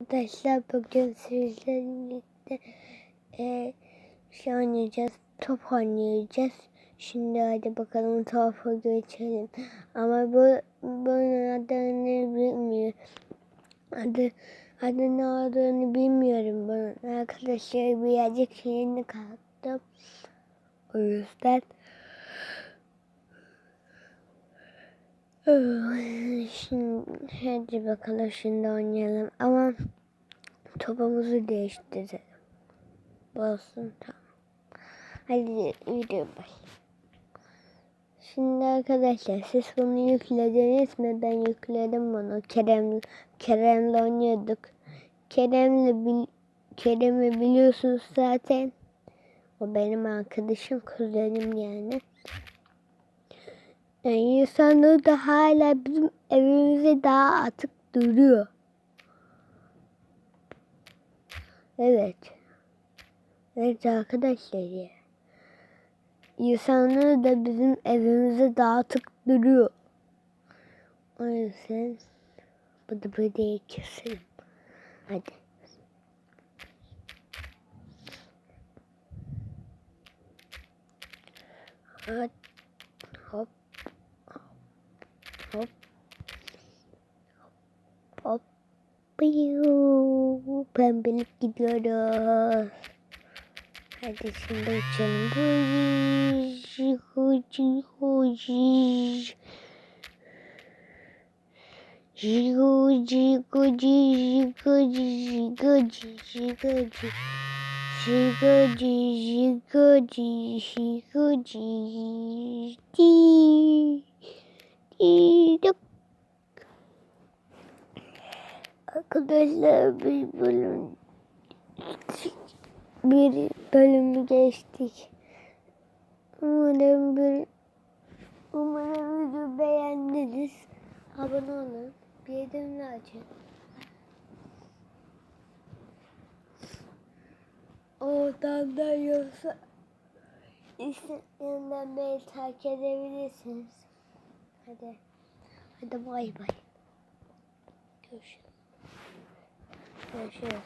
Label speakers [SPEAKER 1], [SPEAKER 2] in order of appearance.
[SPEAKER 1] Arkadaşlar bugün sizlerle birlikte e, şey oynayacağız. Top oynayacağız. Şimdi hadi bakalım topa geçelim. Ama bu bunun adını bilmiyorum. Adı, adı ne olduğunu bilmiyorum bunun. Arkadaşlar birazcık yeni kalktım. O yüzden Şimdi hadi bakalım şimdi oynayalım ama topumuzu değiştirelim. Olsun tamam. Hadi video baş. Şimdi arkadaşlar siz bunu yüklediniz mi? Ben yükledim bunu. Kerem Kerem'le oynuyorduk. Kerem'le bil, Kerem'i biliyorsunuz zaten. O benim arkadaşım, kuzenim yani. Yani insanlığı da hala bizim evimize daha atık duruyor. Evet. Evet arkadaşlar ya. İnsanlığı da bizim evimize dağıtık duruyor. O yüzden bu da böyle keselim. Hadi. Hadi. Hop. Hop. Hop. Pembelik gidiyoruz. Hadi şimdi uçalım. Huji, huji, huji. Jigoji, goji, jigoji, jigoji, jigoji. Jigoji, jigoji, jigoji. Di. Di. Dok. Arkadaşlar bir bölüm bir bölümü geçtik. Umarım bir umarım videoyu beğendiniz. Abone olun. Bildirimleri açın. Oradan da yoksa Instagram'dan beni takip edebilirsiniz. Hadi. Hadi bay bay. Görüşürüz. Görüşürüz.